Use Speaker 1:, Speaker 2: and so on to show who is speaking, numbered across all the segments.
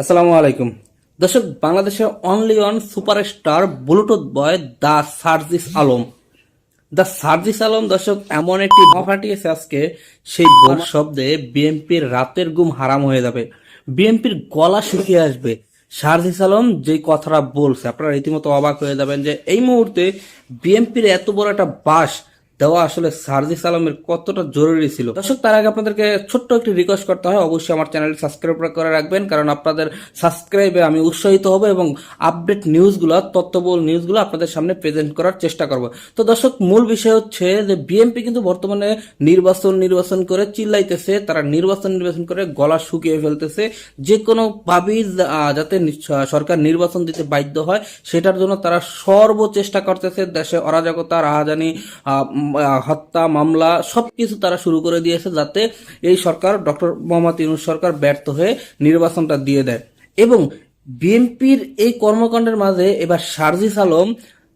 Speaker 1: আসসালামু আলাইকুম। দর্শক বাংলাদেশের only one superstar Bluetooth boy the Sarjis Alam the Sarjis Alam দর্শক, এমন একটি ফাটিয়েছে আজকে। সেই বোম শব্দে বিএনপির রাতের ঘুম হারাম হয়ে যাবে। বিএনপির গলা শুকিয়ে আসবে। সার্জিস আলম যে কথাটা বলছে, আপনারা রীতিমতো অবাক হয়ে যাবেন যে এই মুহূর্তে বিএনপির এত বড় একটা বাস দেওয়া আসলে সার্জিস আলমের কতটা জরুরি ছিল। দর্শক, তার আগে আপনাদেরকে ছোট্ট একটি রিকোয়েস্ট করতে হয়। অবশ্যই আমার চ্যানেল সাবস্ক্রাইব করে রাখবেন, কারণ আপনাদের সাবস্ক্রাইবে আমি উৎসাহিত হব এবং আপডেট নিউজগুলো তত্ত্ববল নিউজগুলো আপনাদের সামনে প্রেজেন্ট করার চেষ্টা করব। তো দর্শক, মূল বিষয় হচ্ছে যে বিএনপি কিন্তু বর্তমানে নির্বাচন নির্বাচন করে চিল্লাইতেছে। তারা নির্বাচন নির্বাচন করে গলা শুকিয়ে ফেলতেছে। যে কোনো ভাবেই যাতে সরকার নির্বাচন দিতে বাধ্য হয়, সেটার জন্য তারা সর্বচেষ্টা করতেছে দেশে অরাজকতা, রাহাজানি হত্যা, মামলা সব কিছু তারা শুরু করে দিয়েছে যাতে এই সরকার, ডক্টর মোহাম্মদ ইউনুস সরকার ব্যর্থ হয়ে নির্বাচনটা দিয়ে দেয়। এবং বিএনপির এই কর্মকাণ্ডের মাঝে এবার সার্জিস আলম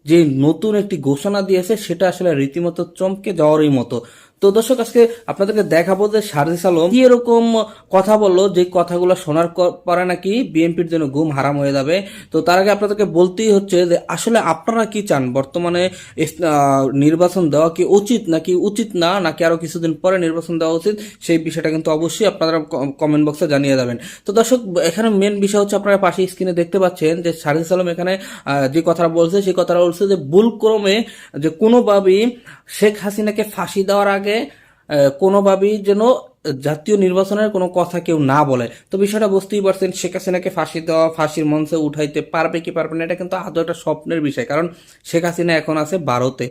Speaker 1: যে নতুন একটি ঘোষণা দিয়েছে, সেটা আসলে রীতিমতো চমকে যাওয়ারই মতো। তো দর্শক, আজকে আপনাদেরকে দেখাবো যে সার্জিস আলম কি এরকম কথা বলল, যে কথাগুলো শোনার পরে নাকি বিএনপির জন্য ঘুম হারাম হয়ে যাবে। তো তার আগে আপনাদেরকে বলতেই হচ্ছে যে, আসলে আপনারা কি চান? বর্তমানে নির্বাচন দেওয়া কি উচিত, নাকি উচিত না, নাকি আরও কিছুদিন পরে নির্বাচন দেওয়া উচিত? সেই বিষয়টা কিন্তু অবশ্যই আপনারা কমেন্ট বক্সে জানিয়ে যাবেন। তো দর্শক, এখানে মেন বিষয় হচ্ছে আপনারা পাশে স্ক্রিনে দেখতে পাচ্ছেন যে সারিস আলম এখানে যে কথাটা বলছে, সেই কথাটা বলছে যে, ভুলক্রমে যে কোনোভাবেই শেখ হাসিনাকে ফাঁসি দেওয়ার আগে আহ, কোনোভাবেই যেন জাতীয় নির্বাচনের কোনো কথা কেউ না বলে। তো বিষয়টা বুঝতেই পারছেন শেখ হাসিনাকে ফাঁসি দেওয়া ফাঁসির মঞ্চে উঠাইতে পারবে কি পারবে না এটা কিন্তু আদৌ একটা স্বপ্নের বিষয়। কারণ শেখ হাসিনা এখন আছে ভারতে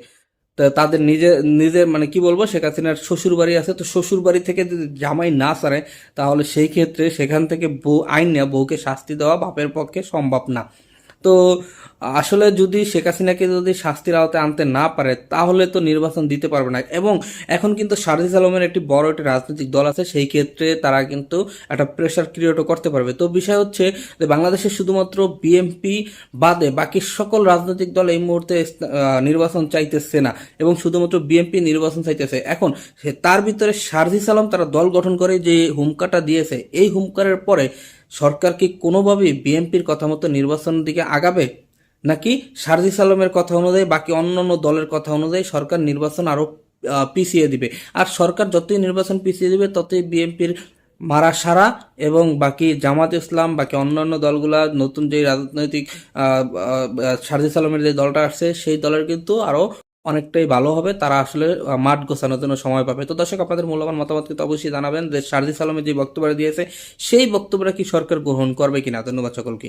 Speaker 1: তাদের নিজে নিজের মানে কি বলব শেখ হাসিনার শ্বশুর বাড়ি আছে তো শ্বশুর বাড়ি থেকে যদি জামাই না সারে তাহলে সেই ক্ষেত্রে সেখান থেকে বউ আইন নেওয়া বউকে শাস্তি দেওয়া বাপের পক্ষে সম্ভব না। তো আসলে যদি শেখ হাসিনাকে যদি শাস্তির আওতায় আনতে না পারে, তাহলে তো নির্বাচন দিতে পারবে না। এবং এখন কিন্তু সারজিস আলমের একটি বড় একটি রাজনৈতিক দল আছে, সেই ক্ষেত্রে তারা কিন্তু একটা প্রেশার ক্রিয়েটও করতে পারবে। তো বিষয় হচ্ছে যে বাংলাদেশে শুধুমাত্র বিএনপি বাদে বাকি সকল রাজনৈতিক দল এই মুহূর্তে নির্বাচন চাইতেছে না এবং শুধুমাত্র বিএনপি নির্বাচন চাইতেছে। এখন তার ভিতরে সারজিস আলম তারা দল গঠন করে যে হুমকাটা দিয়েছে, এই হুমকারের পরে সরকার কি কোনোভাবেই বিএনপির কথা মতো নির্বাচনের দিকে আগাবে? নাকি সারজিস আলমের কথা অনুযায়ী, বাকি অন্যান্য দলের কথা অনুযায়ী সরকার নির্বাচন আরও পিছিয়ে দিবে? আর সরকার যতই নির্বাচন পিছিয়ে দিবে, ততই বিএনপির মারা সারা এবং বাকি জামাত ইসলাম, বাকি অন্যান্য দলগুলা, নতুন যে রাজনৈতিক সারজিস আলমের যে দলটা আসছে, সেই দলের কিন্তু আরও অনেকটাই ভালো হবে। তারা আসলে মাঠ গোছানোর জন্য সময় পাবে। তো দর্শক, আপনাদের মূল্যবান মতামত কিন্তু অবশ্যই জানাবেন যে সারজিস আলমের যে বক্তব্য দিয়েছে, সেই বক্তব্যটা কি সরকার গ্রহণ করবে কিনা? ধন্যবাদ সকলকে।